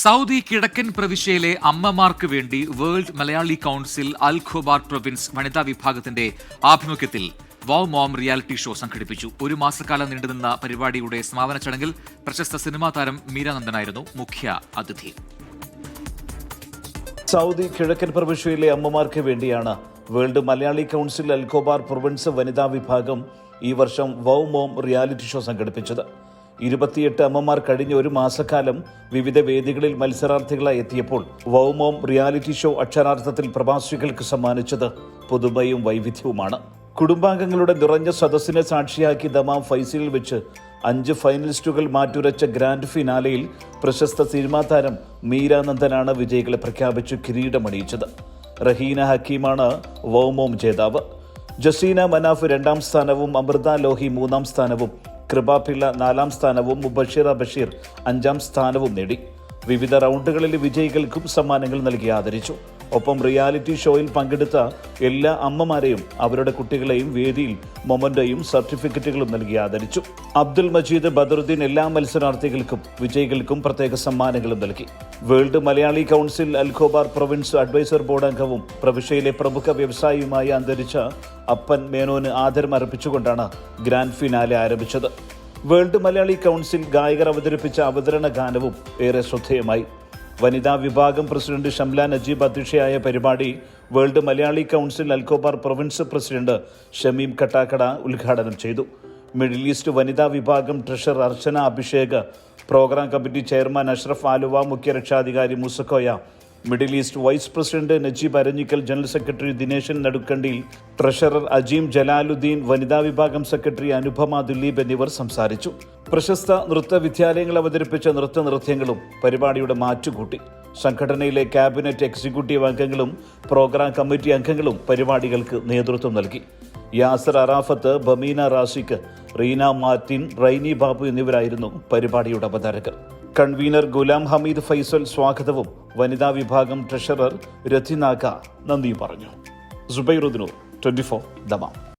Saudi കിഴക്കൻ പ്രവിശ്യയിലെ അമ്മമാർക്ക് വേണ്ടി world Malayali council Al Khobar province വനിതാ വിഭാഗത്തിന്റെ ആഭിമുഖ്യത്തിൽ വാവ് മോം റിയാലിറ്റി ഷോ സംഘടിപ്പിച്ചു. ഒരു മാസക്കാലം നീണ്ടുനിന്ന പരിപാടിയുടെ സമാപന ചടങ്ങിൽ പ്രശസ്ത സിനിമാ താരം മീരാനന്ദനായിരുന്നു മുഖ്യ അതിഥി. സൗദി കിഴക്കൻ പ്രവിശ്യയിലെ അമ്മമാർക്ക് വേണ്ടിയാണ് world Malayali council Al Khobar province വനിതാ വിഭാഗം ഈ വർഷം വൗ മോം റിയാലിറ്റി ഷോ സംഘടിപ്പിച്ചത്. ഇരുപത്തിയെട്ട് അമ്മമാർ കഴിഞ്ഞ ഒരു മാസക്കാലം വിവിധ വേദികളിൽ മത്സരാർത്ഥികളായി എത്തിയപ്പോൾ വൗമോം റിയാലിറ്റി ഷോ അക്ഷരാർത്ഥത്തിൽ പ്രവാസികൾക്ക് സമ്മാനിച്ചത് പുതുമയും വൈവിധ്യവുമാണ്. കുടുംബാംഗങ്ങളുടെ നിറഞ്ഞ സദസ്സിനെ സാക്ഷിയാക്കി ദമാം ഫൈസലിൽ വെച്ച് അഞ്ച് ഫൈനലിസ്റ്റുകൾ മാറ്റുരച്ച ഗ്രാൻഡ് ഫിനാലയിൽ പ്രശസ്ത സിനിമാ താരം മീരാനന്ദനാണ് വിജയികളെ പ്രഖ്യാപിച്ച് കിരീടമണിയിച്ചത്. റഹീന ഹക്കീമാണ് വൗമോം ജേതാവ്. ജസീന മനാഫ് രണ്ടാം സ്ഥാനവും അമൃത ലോഹി മൂന്നാം സ്ഥാനവും കൃപാപിള്ള നാലാം സ്ഥാനവും മുബഷീർ ബഷീർ അഞ്ചാം സ്ഥാനവും നേടി. വിവിധ റൗണ്ടുകളിലെ വിജയികൾക്കും സമ്മാനങ്ങൾ നൽകി ആദരിച്ചു. ഒപ്പം റിയാലിറ്റി ഷോയിൽ പങ്കെടുത്ത എല്ലാ അമ്മമാരെയും അവരുടെ കുട്ടികളെയും വേദിയിൽ മൊമന്റോയും സർട്ടിഫിക്കറ്റുകളും നൽകി ആദരിച്ചു. അബ്ദുൽ മജീദ് ബദറുദ്ദീൻ എല്ലാ മത്സരാർത്ഥികൾക്കും വിജയികൾക്കും പ്രത്യേക സമ്മാനങ്ങളും നൽകി. World Malayali council Al Khobar province adviser board അംഗവും പ്രവിശ്യയിലെ പ്രമുഖ വ്യവസായിയുമായി അന്തരിച്ച അപ്പൻ മേനോന് ആദരം അർപ്പിച്ചുകൊണ്ടാണ് ഗ്രാൻഡ് ഫിനാലെ ആരംഭിച്ചത്. വേൾഡ് മലയാളി കൗൺസിൽ ഗായകർ അവതരിപ്പിച്ച അവതരണ ഗാനവും ഏറെ ശ്രദ്ധേയമായി. വനിതാ വിഭാഗം പ്രസിഡന്റ് ഷംല നജീബ് അധ്യക്ഷയായ പരിപാടി world Malayali council Al Khobar province president Shameem Kattakada ഉദ്ഘാടനം ചെയ്തു. മിഡിൽ ഈസ്റ്റ് വനിതാ വിഭാഗം treasurer Archana Abhishek programme committee chairman Ashraf Aluva മുഖ്യ രക്ഷാധികാരി Musakoya Middle East vice president Najeeb Aranjikkal general secretary Dineshan നടുക്കണ്ടിയിൽ treasurer Ajeem Jalaluddin വനിതാ വിഭാഗം സെക്രട്ടറി അനുപമ ദിലീപ് എന്നിവർ സംസാരിച്ചു. പ്രശസ്ത നൃത്ത വിദ്യാലയങ്ങൾ അവതരിപ്പിച്ച നൃത്ത നൃത്യങ്ങളും പരിപാടിയുടെ മാറ്റുകൂട്ടി. സംഘടനയിലെ ക്യാബിനറ്റ് എക്സിക്യൂട്ടീവ് അംഗങ്ങളും പ്രോഗ്രാം കമ്മിറ്റി അംഗങ്ങളും പരിപാടികൾക്ക് നേതൃത്വം നൽകി. യാസർ അറാഫത്ത് ബമീന റാസിക്ക് റീന മാർട്ടിൻ റൈനി ബാബു എന്നിവരായിരുന്നു പരിപാടിയുടെ അവതാരകർ. കൺവീനർ ഗുലാം ഹമീദ് ഫൈസൽ സ്വാഗതവും വനിതാ വിഭാഗം ട്രഷറർ രതിനാക നന്ദി പറഞ്ഞു. സുബൈറുദ്നൂർ ട്വന്റി ഫോർ ദമാം.